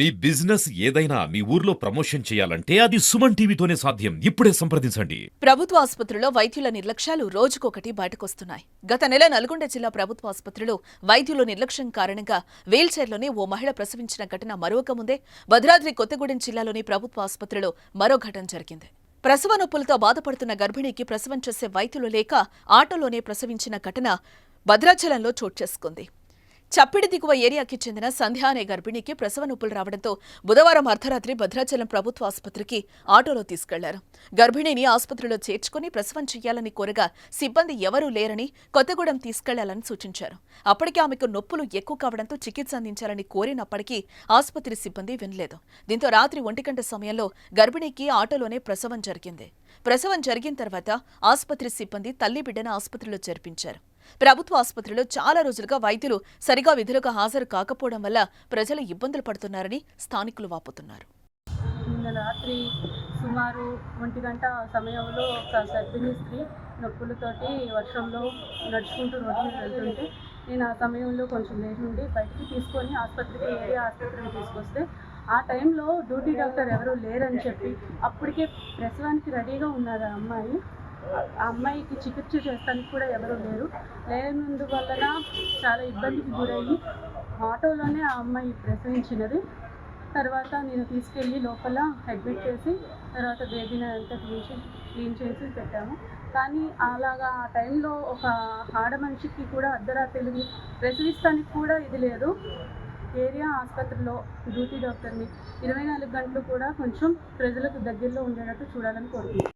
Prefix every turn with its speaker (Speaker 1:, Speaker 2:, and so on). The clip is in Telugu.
Speaker 1: మీ బిజినెస్ ఏదైనా మీ ఊర్లో ప్రమోషన్ చేయాలంటే అది సుమన్ టీవీతోనే సాధ్యం. ఇప్పుడే సంప్రదించండి.
Speaker 2: ప్రభుత్వ ఆసుపత్రిలో వైద్యుల నిర్లక్ష్యాలు రోజుకొకటి బయటకొస్తున్నాయి. గత నెల నల్గొండ జిల్లా ప్రభుత్వ ఆసుపత్రిలో వైద్యుల నిర్లక్ష్యం కారణంగా వీల్చైర్లోనే ఓ మహిళ ప్రసవించిన ఘటన మరొక ముందే భద్రాద్రి కొత్తగూడెం జిల్లాలోని ప్రభుత్వ ఆసుపత్రిలో మరో ఘటన జరిగింది. ప్రసవ నొప్పులతో బాధపడుతున్న గర్భిణికి ప్రసవం చేసే వైద్యులు లేక ఆటోలోనే ప్రసవించిన ఘటన భద్రాచలంలో చోటు చేసుకుంది. చప్పిడి దిగువ ఏరియాకి చెందిన సంధ్య అనే గర్భిణికి ప్రసవ నొప్పులు రావడంతో బుధవారం అర్ధరాత్రి భద్రాచలం ప్రభుత్వ ఆసుపత్రికి ఆటోలో తీసుకెళ్ళారు. గర్భిణిని ఆసుపత్రిలో చేర్చుకుని ప్రసవం చేయాలని కోరగా సిబ్బంది ఎవరూ లేరని కొత్తగూడెం తీసుకెళ్ళాలని సూచించారు. అప్పటికే ఆమెకు నొప్పులు ఎక్కువ కావడంతో చికిత్స అందించాలని కోరినప్పటికీ ఆసుపత్రి సిబ్బంది వినలేదు. దీంతో రాత్రి ఒంటి గంట సమయంలో గర్భిణికి ఆటోలోనే ప్రసవం జరిగింది. ప్రసవం జరిగిన తర్వాత ఆసుపత్రి సిబ్బంది తల్లి బిడ్డను ఆసుపత్రిలో చేర్పించారు. ప్రభుత్వ ఆసుపత్రిలో చాలా రోజులుగా వైద్యులు సరిగా విధులకు హాజరు కాకపోవడం వల్ల ప్రజలు ఇబ్బందులు పడుతున్నారని స్థానికులు వాపోతున్నారు.
Speaker 3: రాత్రి సుమారు ఒంటి గంట సమయంలో ఒక గర్భిణీ స్త్రీ నొప్పులతోటి వర్షంలో నడుచుకుంటూ రోడ్డు మీద వెళ్తుంటే నేను ఆ సమయంలో కొంచెం లేచి ఉండి బయటికి తీసుకొని ఆసుపత్రికి ఏరియా ఆసుపత్రికి తీసుకొస్తే ఆ టైంలో డ్యూటీ డాక్టర్ ఎవరు లేరని చెప్పి అప్పటికే ప్రసవానికి రెడీగా ఉన్నారు ఆ అమ్మాయి అమ్మాయికి చికిత్స చేస్తానికి కూడా ఎవరు లేరు. లేనందువలన చాలా ఇబ్బందికి గురయ్యి ఆటోలోనే ఆ అమ్మాయి ప్రసవించినది. తర్వాత నేను తీసుకెళ్ళి లోపల అడ్మిట్ చేసి తర్వాత బేబీని అంతా క్లీన్ చేసి క్లీన్ చేసి పెట్టాము. కానీ అలాగా ఆ టైంలో ఒక ఆడ మనిషికి కూడా అర్ధరాత్రి ప్రసవిస్తానికి కూడా ఇది లేదు. ఏరియా ఆసుపత్రిలో డ్యూటీ డాక్టర్ని ఇరవై నాలుగు గంటలు కూడా కొంచెం ప్రజలకు దగ్గరలో ఉండేటట్టు చూడాలని కోరుకుంటున్నాను.